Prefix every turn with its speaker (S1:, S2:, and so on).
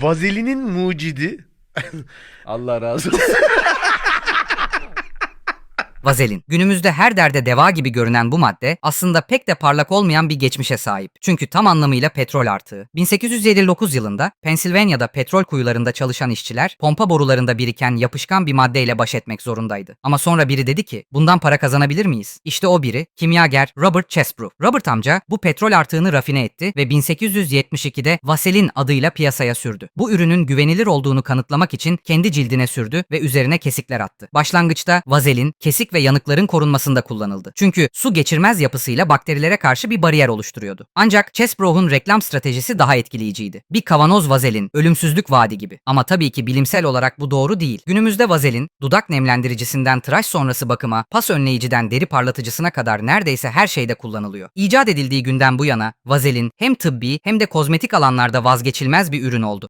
S1: Vazelinin mucidi.
S2: Allah razı olsun.
S3: Vazelin. Günümüzde her derde deva gibi görünen bu madde aslında pek de parlak olmayan bir geçmişe sahip. Çünkü tam anlamıyla petrol artığı. 1859 yılında Pensilvanya'da petrol kuyularında çalışan işçiler pompa borularında biriken yapışkan bir maddeyle baş etmek zorundaydı. Ama sonra biri dedi ki bundan para kazanabilir miyiz? İşte o biri kimyager Robert Chesbrough. Robert amca bu petrol artığını rafine etti ve 1872'de Vaselin adıyla piyasaya sürdü. Bu ürünün güvenilir olduğunu kanıtlamak için kendi cildine sürdü ve üzerine kesikler attı. Başlangıçta vazelin kesik ve yanıkların korunmasında kullanıldı. Çünkü su geçirmez yapısıyla bakterilere karşı bir bariyer oluşturuyordu. Ancak Chesbrough'un reklam stratejisi daha etkileyiciydi. Bir kavanoz vazelin, ölümsüzlük vaadi gibi. Ama tabii ki bilimsel olarak bu doğru değil. Günümüzde vazelin, dudak nemlendiricisinden tıraş sonrası bakıma, pas önleyiciden deri parlatıcısına kadar neredeyse her şeyde kullanılıyor. İcat edildiği günden bu yana vazelin hem tıbbi hem de kozmetik alanlarda vazgeçilmez bir ürün oldu.